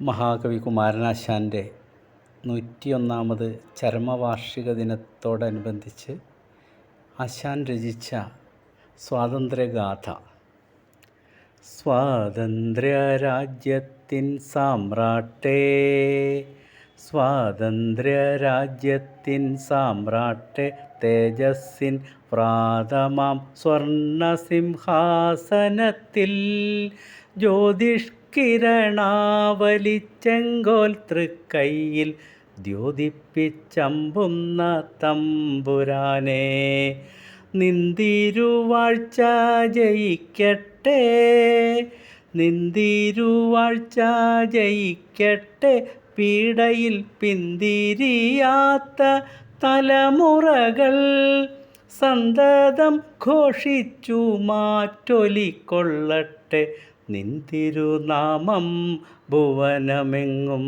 മഹാകവി കുമാരനാശാന്റെ നൂറ്റിയൊന്നാമത് ചരമവാർഷിക ദിനത്തോടനുബന്ധിച്ച് ആശാൻ രചിച്ച സ്വാതന്ത്ര്യഗാഥ. സ്വാതന്ത്ര്യരാജ്യത്തിൻ സാമ്രാട്ടേ സ്വാതന്ത്ര്യരാജ്യത്തിൻ സാമ്രാട്ടെ തേജസ്സിൻ പ്രാഥമാം സ്വർണസിംഹാസനത്തിൽ ജ്യോതിഷ്കിരണാവലിച്ചെങ്കോൽ തൃക്കൈയിൽ ദ്യോതിപ്പിച്ചമ്പുന്ന തമ്പുരാനെ നിന്തിരുവാഴ്ച ജയിക്കട്ടെ നിന്തിരുവാഴ്ച ജയിക്കട്ടെ പീഡയിൽ പിന്തിരിയാത്ത തലമുറകൾ സന്തതം ഘോഷിച്ചു മാറ്റൊലിക്കൊള്ളട്ടെ നിൻ തിരുനാമം ഭുവനമെങ്ങും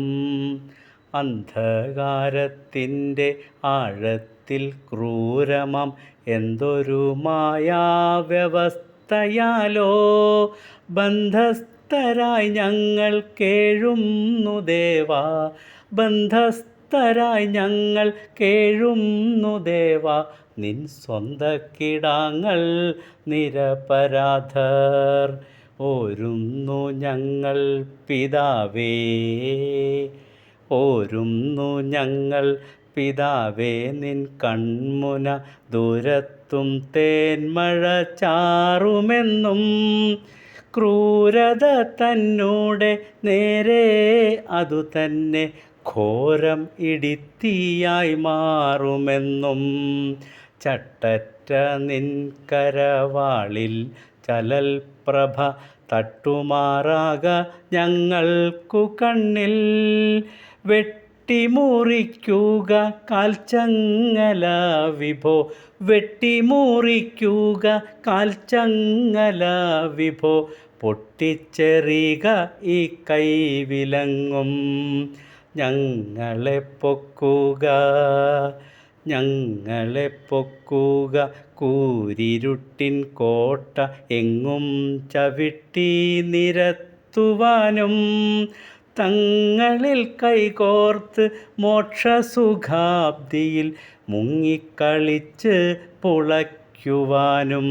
അന്ധകാരത്തിന്റെ ആഴത്തിൽ ക്രൂരമം എന്തൊരു മായാവ്യവസ്ഥയാലോ? ബന്ധസ്ഥരായി ഞങ്ങൾ കേഴുന്നു ദേവാ. ബന്ധസ്ഥരായി ഞങ്ങൾ കേഴുന്നു ദേവ. നിൻ സ്വന്തക്കിടാങ്ങൾ നിരപരാധർ. ഓരുന്നു ഞങ്ങൾ പിതാവേ. ഓരുന്നു ഞങ്ങൾ പിതാവേ നിൻ കൺമുന ദൂരത്തും തേന്മഴ ചാറുമെന്നും ക്രൂരത തന്നൂടെ നേരെ അതു തന്നെ ഘോരം ഇടിത്തിയായി മാറുമെന്നും ചട്ടറ്റ നിൻ കരവാളിൽ ചലൽപ്രഭ തട്ടുമാറാക ഞങ്ങൾക്കു കണ്ണിൽ. വെട്ടിമുറിക്കുക കാൽച്ചങ്ങല വിഭോ. വെട്ടിമുറിക്കുക കാൽച്ചങ്ങല വിഭോ. പൊട്ടിച്ചെറിയുക ഈ കൈവിലങ്ങും ഞങ്ങളെ പൊക്കുക. ഞങ്ങളെ പൊക്കുക കൂരിരുട്ടിൻ കോട്ട എങ്ങും ചവിട്ടി നിരത്തുവാനും തങ്ങളിൽ കൈകോർത്ത് മോക്ഷസുഖാബ്ദിയിൽ മുങ്ങിക്കളിച്ച് പുളയ്ക്കുവാനും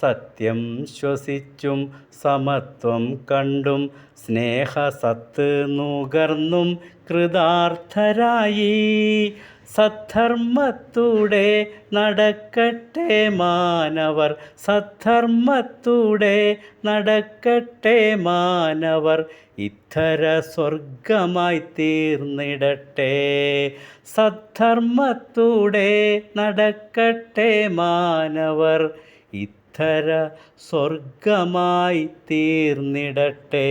സത്യം ശ്വസിച്ചും സമത്വം കണ്ടും സ്നേഹസത്ത് നുകർന്നും കൃതാർത്ഥരായി സദ്ധർമ്മത്തൂടെ നടക്കട്ടെ മാനവർ. സദ്ധർമ്മത്തൂടെ നടക്കട്ടെ മാനവർ. ഇത്തര സ്വർഗമായി തീർന്നിടട്ടെ. സദ്ധർമ്മത്തൂടെ നടക്കട്ടെ മാനവർ. ഇത്തര സ്വർഗമായി തീർന്നിടട്ടെ.